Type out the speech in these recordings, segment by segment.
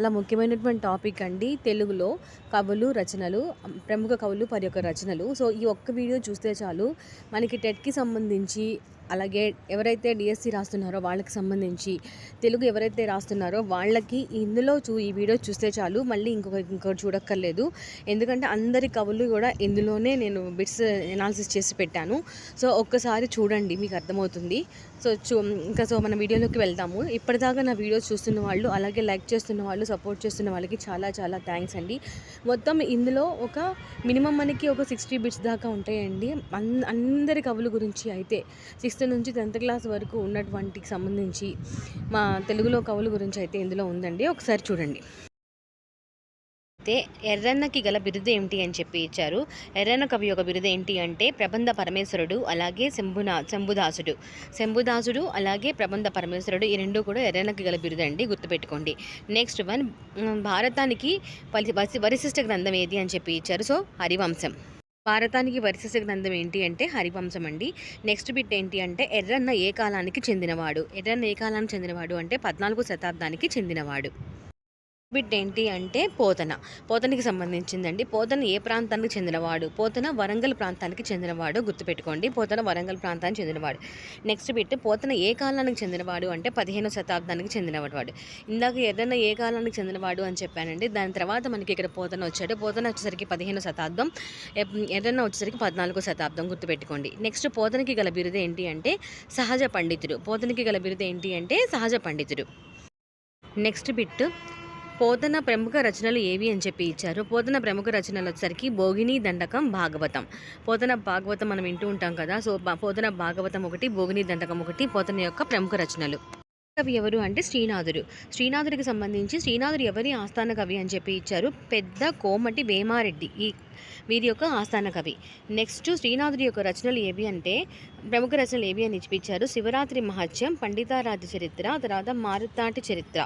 చాలా ముఖ్యమైనటువంటి టాపిక్ అండి తెలుగులో కవులు రచనలు ప్రముఖ కవులు వారి యొక్క రచనలు. సో ఈ ఒక్క వీడియో చూస్తే చాలు మనకి టెట్కి సంబంధించి అలాగే ఎవరైతే డిఎస్సి రాస్తున్నారో వాళ్ళకి సంబంధించి తెలుగు ఎవరైతే రాస్తున్నారో వాళ్ళకి ఇందులో చూ ఈ వీడియో చూస్తే చాలు. మళ్ళీ ఇంకొక ఇంకొకటి చూడక్కర్లేదు. ఎందుకంటే అందరి కవులు కూడా ఇందులోనే నేను బిట్స్ ఎనాలిసిస్ చేసి పెట్టాను. సో ఒక్కసారి చూడండి మీకు అర్థమవుతుంది. సో చూ ఇంకా సో మన వీడియోలోకి వెళ్తాము ఇప్పటిదాకా నా వీడియోస్ చూస్తున్న వాళ్ళు అలాగే లైక్ చేస్తున్న వాళ్ళు సపోర్ట్ చేస్తున్న వాళ్ళకి చాలా చాలా థ్యాంక్స్ అండి. మొత్తం ఇందులో ఒక మినిమం మనకి ఒక సిక్స్టీ బిట్స్ దాకా ఉంటాయండి. అందరి కవుల గురించి అయితే సిక్స్ సిక్స్త్ నుంచి టెన్త్ క్లాస్ వరకు ఉన్నటువంటికి సంబంధించి మా తెలుగులో కవుల గురించి అయితే ఇందులో ఉందండి. ఒకసారి చూడండి. అయితే ఎర్రన్నకి గల బిరుదు ఏమిటి అని చెప్పి ఇచ్చారు. ఎర్రన్న కవి యొక్క బిరుదు ఏంటి అంటే ప్రబంధ పరమేశ్వరుడు అలాగే శంభునా శంభుదాసుడు. శంభుదాసుడు అలాగే ప్రబంధ పరమేశ్వరుడు ఈ రెండు కూడా ఎర్రన్నకి గల బిరుదు అండి గుర్తుపెట్టుకోండి నెక్స్ట్ వన్ భారతానికి వరిశిష్ట గ్రంథం ఏది అని చెప్పి ఇచ్చారు. సో హరివంశం. భారతానికి వరుస గ్రంథం ఏంటి అంటే హరివంశం అండి. నెక్స్ట్ బిట్ ఏంటి అంటే ఎర్రన్న ఏ కాలానికి చెందినవాడు. ఎర్రన్న ఏ కాలానికి చెందినవాడు అంటే పద్నాలుగు శతాబ్దానికి చెందినవాడు. బిట్ ఏంటి అంటే పోతన. పోతనికి సంబంధించిందండి. పోతన ఏ ప్రాంతానికి చెందినవాడు? పోతన వరంగల్ ప్రాంతానికి చెందినవాడు. గుర్తుపెట్టుకోండి పోతన వరంగల్ ప్రాంతానికి చెందినవాడు. నెక్స్ట్ బిట్ పోతన ఏ కాలానికి చెందినవాడు అంటే పదిహేను శతాబ్దానికి చెందినవాడు. ఇందాక ఏదైనా ఏ కాలానికి చెందినవాడు అని చెప్పానండి. దాని తర్వాత మనకి ఇక్కడ పోతన వచ్చాడు. పోతన వచ్చేసరికి పదిహేను శతాబ్దం. ఏదైనా వచ్చేసరికి పద్నాలుగో శతాబ్దం గుర్తుపెట్టుకోండి. నెక్స్ట్ పోతనకి గల బిరుదు ఏంటి అంటే సహజ పండితుడు. పోతనకి గల బిరుదు ఏంటి అంటే సహజ పండితుడు. నెక్స్ట్ బిట్ పోతన ప్రముఖ రచనలు ఏవి అని చెప్పి ఇచ్చారు. పోతన ప్రముఖ రచనలు వచ్చేసరికి భోగిని దండకం భాగవతం. పోతన భాగవతం మనం వింటూ ఉంటాం కదా సో పోతన భాగవతం ఒకటి భోగిని దండకం ఒకటి పోతన యొక్క ప్రముఖ రచనలు. కవి ఎవరు అంటే శ్రీనాథుడు. శ్రీనాథుడికి సంబంధించి శ్రీనాథుడు ఎవరి ఆస్థాన కవి అని చెప్పి ఇచ్చారు? పెద్ద కోమటి భీమారెడ్డి ఈ వీరి యొక్క ఆస్థాన కవి. నెక్స్ట్ శ్రీనాథుడి యొక్క రచనలు ఏవి అంటే ప్రముఖ రచనలు ఏవి అని ఇచ్చారు? శివరాత్రి మహత్యం పండితారాధ చరిత్ర తర్వాత మారుతాటి చరిత్ర.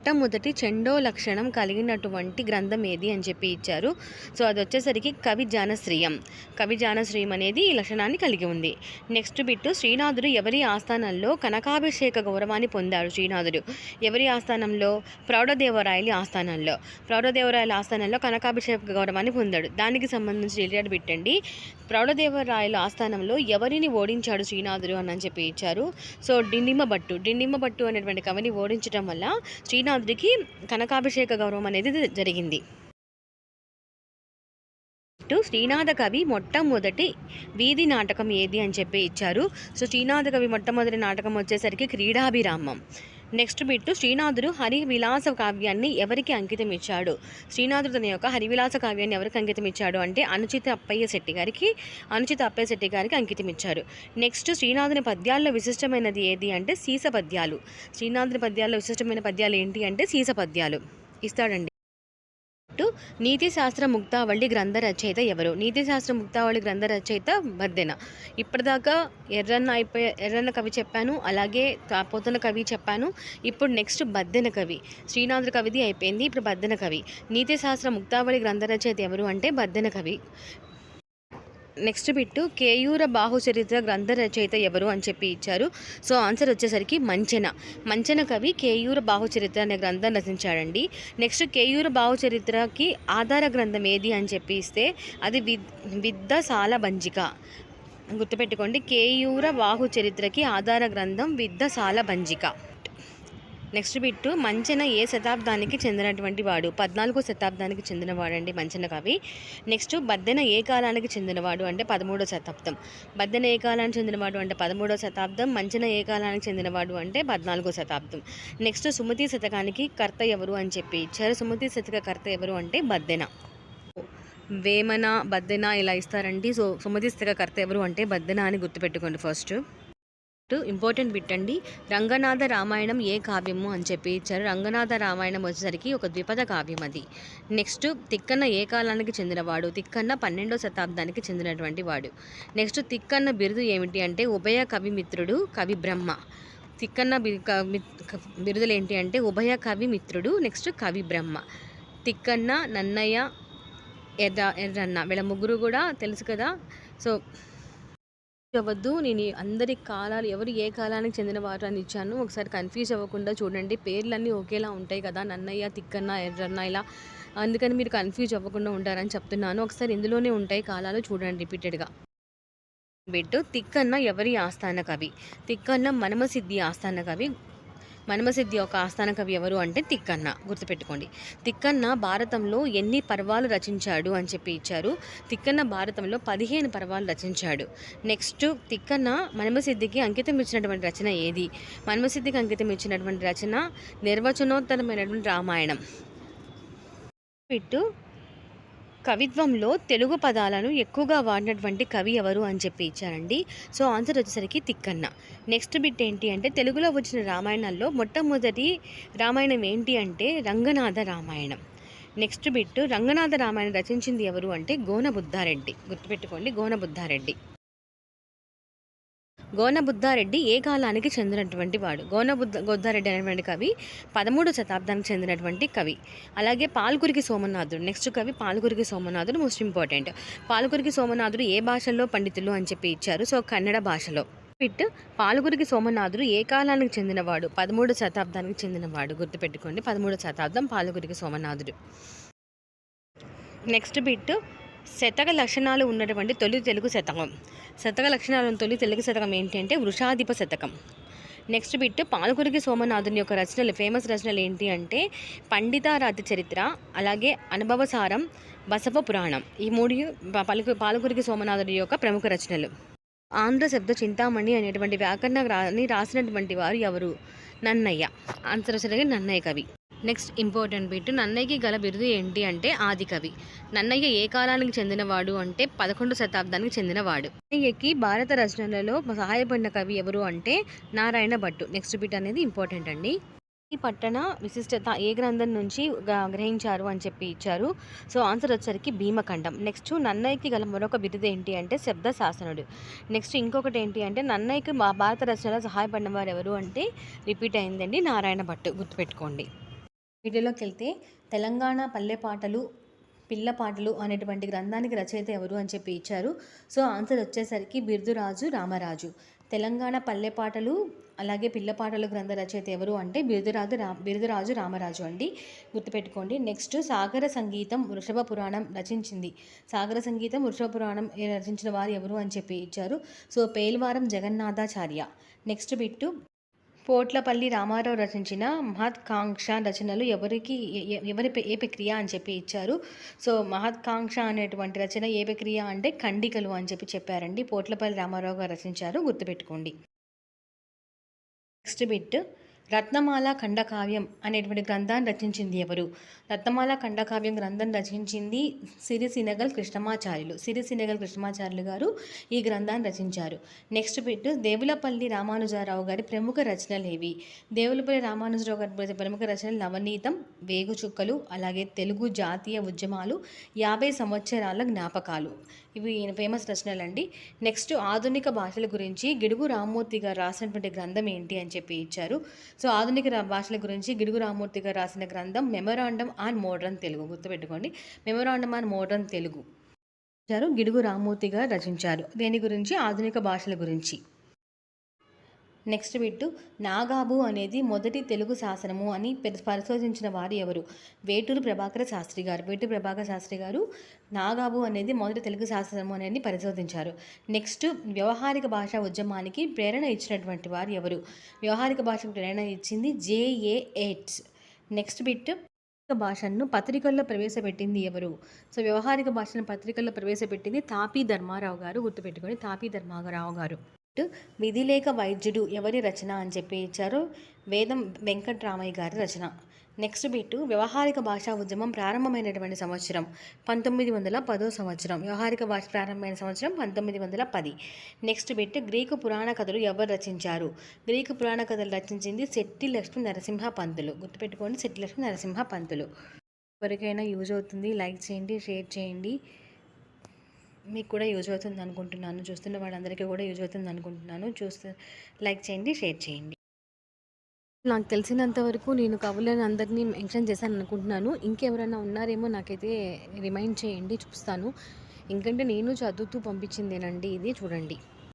మొట్టమొదటి చెండో లక్షణం కలిగినటువంటి గ్రంథం ఏది అని చెప్పి ఇచ్చారు. సో అది వచ్చేసరికి కవి జానశ్రీయం. కవి జానశ్రీయం అనేది ఈ లక్షణాన్ని కలిగి ఉంది. నెక్స్ట్ బిట్టు శ్రీనాథుడు ఎవరి ఆస్థానంలో కనకాభిషేక గౌరవాన్ని పొందాడు? శ్రీనాథుడు ఎవరి ఆస్థానంలో? ప్రౌఢదేవరాయలి ఆస్థానంలో. ప్రౌఢదేవరాయల ఆస్థానంలో కనకాభిషేక గౌరవాన్ని పొందాడు. దానికి సంబంధించి రిలేటెడ్ పెట్టండి ప్రౌఢదేవరాయల ఆస్థానంలో ఎవరిని ఓడించాడు శ్రీనాథుడు అని చెప్పి ఇచ్చారు. సో డిండిమ భట్టు డిండిమ భట్టు అనేటువంటి కవిని ఓడించడం వల్ల శ్రీనాథ్ శ్రీనాథుడికి కనకాభిషేక గౌరవం అనేది జరిగింది. శ్రీనాథ కవి మొట్టమొదటి వీధి నాటకం ఏది అని చెప్పి ఇచ్చారు. సో శ్రీనాథ కవి మొట్టమొదటి నాటకం వచ్చేసరికి క్రీడాభిరామం. నెక్స్ట్ బిట్టు శ్రీనాథుడు హరివిలాస కావ్యాన్ని ఎవరికి అంకితం ఇచ్చాడు శ్రీనాథుడు తన యొక్క హరివిలాస కావ్యాన్ని ఎవరికి అంకితం ఇచ్చాడు అంటే అనుచిత అప్పయ్య శెట్టి గారికి అనుచిత అప్పయ్య శెట్టి గారికి అంకితం ఇచ్చారు నెక్స్ట్ శ్రీనాథుని పద్యాల్లో విశిష్టమైనది ఏది అంటే సీస పద్యాలు. శ్రీనాథుని పద్యాల్లో విశిష్టమైన పద్యాలు ఏంటి అంటే సీస పద్యాలు. ఇస్తాడండి. నీతి శాస్త్ర ముక్తావళి గ్రంథ రచయిత ఎవరు? నీతి శాస్త్ర ముక్తావళి గ్రంథ రచయిత బద్దెన ఇప్పటిదాకా ఎర్రన్న అయిపోయి ఎర్రన్న కవి చెప్పాను అలాగే పోతన కవి చెప్పాను. ఇప్పుడు నెక్స్ట్ బద్దెన కవి. శ్రీనాథుడు కవిది అయిపోయింది ఇప్పుడు బద్దెన కవి. నీతి శాస్త్ర ముక్తావళి గ్రంథ రచయిత ఎవరు అంటే బద్దెన కవి. నెక్స్ట్ బిట్టు కేయూర బాహుచరిత్ర గ్రంథ రచయిత ఎవరు అని చెప్పి ఇచ్చారు. సో ఆన్సర్ వచ్చేసరికి మంచెన. మంచెన కవి కేయూర బాహుచరిత్ర అనే గ్రంథం రచించాడండి. నెక్స్ట్ కేయూర బాహుచరిత్రకి ఆధార గ్రంథం ఏది అని చెప్పి ఇస్తే అది విద్ద సాల బంజిక గుర్తుపెట్టుకోండి కేయూర బాహు చరిత్రకి ఆధార గ్రంథం విద్ద సాల బంజిక నెక్స్ట్ బిట్టు మంచన ఏ శతాబ్దానికి చెందినటువంటి వాడు? పద్నాలుగో శతాబ్దానికి చెందినవాడండి మంచన కవి. నెక్స్ట్ బద్దెన ఏ కాలానికి చెందినవాడు అంటే పదమూడో శతాబ్దం. బద్దెన ఏ కాలానికి చెందినవాడు అంటే పదమూడో శతాబ్దం. మంచన ఏ కాలానికి చెందినవాడు అంటే పద్నాలుగో శతాబ్దం. నెక్స్ట్ సుమతి శతకానికి కర్త ఎవరు అని చెప్పి ఇచ్చారు. సుమతి శతక కర్త ఎవరు అంటే బద్దెన. వేమన బద్దెన ఇలా ఇస్తారండి. సో సుమతి శతక కర్త ఎవరు అంటే బద్దెన అని గుర్తుపెట్టుకోండి ఫస్ట్. ఇంపార్టెంట్ బిట్ అండి. రంగనాథ రామాయణం ఏ కావ్యము అని చెప్పి ఇచ్చారు. రంగనాథ రామాయణం వచ్చేసరికి ఒక ద్విపద కావ్యం అది. నెక్స్ట్ తిక్కన్న ఏ కాలానికి చెందినవాడు తిక్కన్న పన్నెండో శతాబ్దానికి చెందినటువంటి వాడు. నెక్స్ట్ తిక్కన్న బిరుదు ఏమిటి అంటే ఉభయ కవిమిత్రుడు కవి బ్రహ్మ. తిక్కన్న బిరుదులు ఏంటి అంటే ఉభయ కవి మిత్రుడు నెక్స్ట్ కవి బ్రహ్మ. తిక్కన్న నన్నయ్య ఎర్ర ఎర్రన్న వీళ్ళ ముగ్గురు కూడా తెలుసు కదా. సో అవ్వద్దు. నేను అందరి కాలాలు ఎవరు ఏ కాలానికి చెందిన వారు అని ఇచ్చాను. ఒకసారి కన్ఫ్యూజ్ అవ్వకుండా చూడండి. పేర్లన్నీ ఒకేలా ఉంటాయి కదా నన్నయ్య తిక్కన్న ఎర్రన్న ఇలా. అందుకని మీరు కన్ఫ్యూజ్ అవ్వకుండా ఉంటారని చెప్తున్నాను. ఒకసారి ఇందులోనే ఉంటాయి కాలాలు చూడండి రిపీటెడ్గా. బిడ్డు తిక్కన్న ఎవరి ఆస్థాన కవి? తిక్కన్న మనమసిద్ధి ఆస్థాన కవి. మనమసిద్ధి ఒక ఆస్థాన కవి ఎవరు అంటే తిక్కన్న. గుర్తుపెట్టుకోండి. తిక్కన్న భారతంలో ఎన్ని పర్వాలు రచించాడు అని చెప్పి ఇచ్చారు. తిక్కన్న భారతంలో పదిహేను పర్వాలు రచించాడు. నెక్స్ట్ తిక్కన్న మనమసిద్ధికి అంకితం ఇచ్చినటువంటి రచన ఏది? మనమసిద్ధికి అంకితం ఇచ్చినటువంటి రచన నిర్వచనోత్తరమైనటువంటి రామాయణం. బిట్టు కవిత్వంలో తెలుగు పదాలను ఎక్కువగా వాడినటువంటి కవి ఎవరు అని చెప్పి ఇచ్చారండి. సో ఆన్సర్ వచ్చేసరికి తిక్కన్న. నెక్స్ట్ బిట్ ఏంటి అంటే తెలుగులో వచ్చిన రామాయణాల్లో మొట్టమొదటి రామాయణం ఏంటి అంటే రంగనాథ రామాయణం. నెక్స్ట్ బిట్ రంగనాథ రామాయణం రచించింది ఎవరు అంటే గోనబుద్ధారెడ్డి. గుర్తుపెట్టుకోండి గోనబుద్ధారెడ్డి. గోనబుద్ధారెడ్డి ఏ కాలానికి చెందినటువంటి వాడు. గోనబుద్ధ గోద్దారెడ్డి బుద్ధారెడ్డి అనేటువంటి కవి పదమూడు శతాబ్దానికి చెందినటువంటి కవి. అలాగే పాల్కురికి సోమనాథుడు. నెక్స్ట్ కవి పాల్కురికి సోమనాథుడు మోస్ట్ ఇంపార్టెంట్ పాల్కురికి సోమనాథుడు ఏ భాషల్లో పండితులు అని చెప్పి ఇచ్చారు. సో కన్నడ భాషలో. బిట్ పాలుగురికి సోమనాథుడు ఏ కాలానికి చెందినవాడు. పదమూడు శతాబ్దానికి చెందినవాడు. గుర్తుపెట్టుకోండి. పదమూడు శతాబ్దం పాలుగురికి సోమనాథుడు. నెక్స్ట్ బిట్ శతక లక్షణాలు ఉన్నటువంటి తొలి తెలుగు శతకం. శతక లక్షణాలు ఉన్న తొలి తెలుగు శతకం ఏంటి అంటే వృషాధిప శతకం. నెక్స్ట్ బిట్ పాలకురికి సోమనాథుని యొక్క రచనలు ఫేమస్ రచనలు ఏంటి అంటే పండితారాతి చరిత్ర అలాగే అనుభవసారం బసవ పురాణం. ఈ మూడు పలుకు పాలకురికి సోమనాథుని యొక్క ప్రముఖ రచనలు. ఆంధ్ర శబ్ద చింతామణి అనేటువంటి వ్యాకరణ రాని రాసినటువంటి వారు ఎవరు? నన్నయ్య. ఆన్సర్ వచ్చేసరికి నన్నయ్య కవి. నెక్స్ట్ ఇంపార్టెంట్ బిట్ నన్నయ్యకి గల బిరుదు ఏంటి అంటే ఆది కవి. నన్నయ్య ఏ కాలానికి చెందినవాడు అంటే పదకొండు శతాబ్దానికి చెందినవాడు. నన్నయ్యకి భారత రచనలలో సహాయపడిన కవి ఎవరు అంటే నారాయణ భట్టు. నెక్స్ట్ బిట్ అనేది ఇంపార్టెంట్ అండి. ఈ పట్టణ విశిష్టత ఏ గ్రంథం నుంచి గ- గ్రహించారు అని చెప్పి ఇచ్చారు. సో ఆన్సర్ వచ్చరికి భీమఖండం. నెక్స్ట్ నన్నయ్యకి గల మరొక బిరుదు ఏంటి అంటే శబ్ద శాసనుడు నెక్స్ట్ ఇంకొకటి ఏంటి అంటే నన్నయ్యకి మా భారత రచనలో సహాయపడిన వారు ఎవరు అంటే రిపీట్ అయిందండి నారాయణ భట్టు. గుర్తుపెట్టుకోండి. వీడియోలోకి వెళ్తే తెలంగాణ పల్లె పాటలు పిల్ల పాటలు అనేటువంటి గ్రంథానికి రచయిత ఎవరు అని చెప్పి ఇచ్చారు. సో ఆన్సర్ వచ్చేసరికి బిర్దురాజు రామరాజు. తెలంగాణ పల్లె పాటలు అలాగే పిల్ల పాటలు గ్రంథ రచయిత ఎవరు అంటే బిరుదురాజు రా బిరుదురాజు రామరాజు అండి. గుర్తుపెట్టుకోండి నెక్స్ట్ సాగర సంగీతం వృషభ పురాణం రచించింది. సాగర సంగీతం వృషభ పురాణం రచించిన వారు ఎవరు అని చెప్పి ఇచ్చారు. So Pelvaram Jagannathacharya. Next bit Potlapalli Ramarao రచించిన మహత్కాంక్ష రచనలు ఎవరికి ఎవరి పే- ఏ ప్రక్రియ అని చెప్పి ఇచ్చారు. సో మహత్కాంక్ష అనేటువంటి రచన ఏ ప్రక్రియ అంటే ఖండికలు అని చెప్పి చెప్పారండి. పోట్లపల్లి రామారావు గారు రచించారు. గుర్తుపెట్టుకోండి. Next bit. రత్నమాల ఖండకావ్యం అనేటువంటి గ్రంథాన్ని రచించింది ఎవరు? రత్నమాల ఖండకావ్యం గ్రంథం రచించింది సిరిసినగల్ కృష్ణమాచార్యులు. సిరిసినగల్ కృష్ణమాచార్యులు గారు ఈ గ్రంథాన్ని రచించారు. నెక్స్ట్ బిట్ దేవులపల్లి రామానుజారావు గారి ప్రముఖ రచనలు ఏవి దేవులపల్లి రామానుజరావు గారి ప్రముఖ రచనలు నవనీతం వేగుచుక్కలు అలాగే తెలుగు జాతీయ ఉద్యమాలు యాభై సంవత్సరాల జ్ఞాపకాలు. ఇవి ఈయన ఫేమస్ రచనలు అండి నెక్స్ట్ ఆధునిక భాషల గురించి గిడుగు రామ్మూర్తి గారు రాసినటువంటి గ్రంథం ఏంటి అని చెప్పి ఇచ్చారు. సో ఆధునిక రా- భాషల గురించి గిడుగు రామూర్తి గారు రాసిన గ్రంథం మెమొరాండం ఆన్ మోడర్న్ తెలుగు గుర్తుపెట్టుకోండి. Memorandum on modern Telugu Gidugu Ramurthy garu రచించారు. దేని గురించి? ఆధునిక భాషల గురించి. నెక్స్ట్ బిట్టు నాగాబు అనేది మొదటి తెలుగు శాసనము అని పరిశోధించిన వారు ఎవరు? వేటూరు ప్రభాకర శాస్త్రి గారు. వేటూరు ప్రభాకర శాస్త్రి గారు నాగాబు అనేది మొదటి తెలుగు శాసనము అనేది పరిశోధించారు. నెక్స్ట్ వ్యవహారిక భాష ఉద్యమానికి ప్రేరణ ఇచ్చినటువంటి వారు ఎవరు? వ్యవహారిక భాషకు ప్రేరణ ఇచ్చింది జేఏ ఎయిట్స్ నెక్స్ట్ బిట్ భాషను పత్రికల్లో ప్రవేశపెట్టింది ఎవరు? సో వ్యవహారిక భాషను పత్రికల్లో ప్రవేశపెట్టింది తాపీ ధర్మారావు గారు గుర్తుపెట్టుకొని తాపీ ధర్మారావు గారు. విధిలేక వైద్యుడు ఎవరి రచన అని చెప్పి ఇచ్చారు. వేదం వెంకట్రామయ్య గారి రచన. నెక్స్ట్ బిట్ వ్యవహారిక భాషా ఉద్యమం ప్రారంభమైనటువంటి సంవత్సరం పంతొమ్మిది వందల పదో సంవత్సరం. వ్యవహారిక భాష ప్రారంభమైన సంవత్సరం పంతొమ్మిది వందల పది. నెక్స్ట్ బిట్ గ్రీకు పురాణ కథలు ఎవరు రచించారు? గ్రీకు పురాణ కథలు రచించింది శెట్టి లక్ష్మీ నరసింహ పంతులు. గుర్తుపెట్టుకోండి శెట్టి లక్ష్మీ నరసింహ పంతులు. ఎవరికైనా యూజ్ అవుతుంది లైక్ చేయండి షేర్ చేయండి. మీకు కూడా యూజ్ అవుతుంది అనుకుంటున్నాను. చూస్తున్న వాళ్ళందరికీ కూడా యూజ్ అవుతుంది అనుకుంటున్నాను. చూస్తూ లైక్ చేయండి షేర్ చేయండి. నాకు తెలిసినంత వరకు నేను కవులను అందరినీ మెన్షన్ చేశాను అనుకుంటున్నాను. ఇంకెవరైనా ఉన్నారేమో నాకైతే రిమైండ్ చేయండి చూస్తాను. ఎందుకంటే నేను చదువుతూ పంపించిందేనండి ఇది చూడండి.